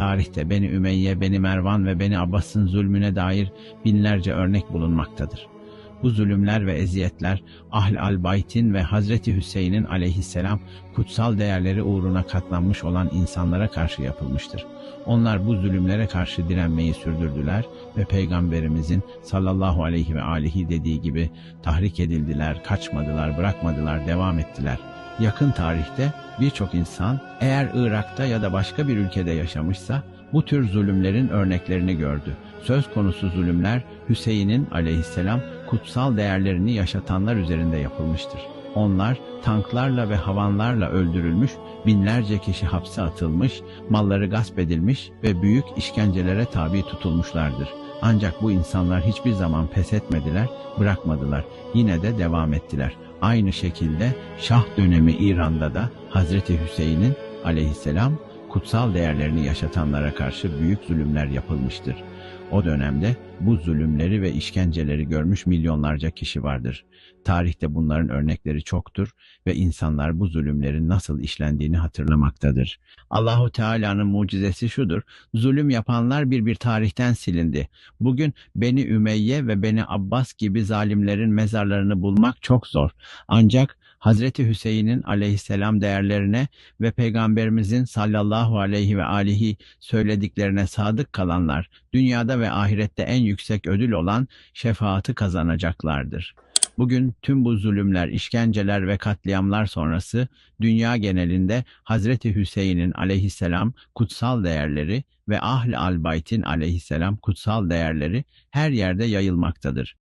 Tarihte Beni Ümeyye, Beni Mervan ve Beni Abbas'ın zulmüne dair binlerce örnek bulunmaktadır. Bu zulümler ve eziyetler Ahl al-Bayt'in ve Hazreti Hüseyin'in aleyhisselam kutsal değerleri uğruna katlanmış olan insanlara karşı yapılmıştır. Onlar bu zulümlere karşı direnmeyi sürdürdüler ve Peygamberimizin sallallahu aleyhi ve alihi dediği gibi tahrik edildiler, kaçmadılar, bırakmadılar, devam ettiler. Yakın tarihte birçok insan eğer Irak'ta ya da başka bir ülkede yaşamışsa bu tür zulümlerin örneklerini gördü. Söz konusu zulümler Hüseyin'in aleyhisselam kutsal değerlerini yaşatanlar üzerinde yapılmıştır. Onlar tanklarla ve havanlarla öldürülmüş, binlerce kişi hapse atılmış, malları gasp edilmiş ve büyük işkencelere tabi tutulmuşlardır. Ancak bu insanlar hiçbir zaman pes etmediler, bırakmadılar. Yine de devam ettiler. Aynı şekilde Şah dönemi İran'da da Hazreti Hüseyin'in aleyhisselam kutsal değerlerini yaşatanlara karşı büyük zulümler yapılmıştır. O dönemde bu zulümleri ve işkenceleri görmüş milyonlarca kişi vardır. Tarihte bunların örnekleri çoktur ve insanlar bu zulümlerin nasıl işlendiğini hatırlamaktadır. Allahu Teala'nın mucizesi şudur. Zulüm yapanlar bir bir tarihten silindi. Bugün Beni Ümeyye ve Beni Abbas gibi zalimlerin mezarlarını bulmak çok zor. Ancak Hazreti Hüseyin'in aleyhisselam değerlerine ve Peygamberimizin sallallahu aleyhi ve alihi söylediklerine sadık kalanlar dünyada ve ahirette en yüksek ödül olan şefaati kazanacaklardır. Bugün tüm bu zulümler, işkenceler ve katliamlar sonrası dünya genelinde Hazreti Hüseyin'in aleyhisselam kutsal değerleri ve Ahl al-Bayt'in aleyhisselam kutsal değerleri her yerde yayılmaktadır.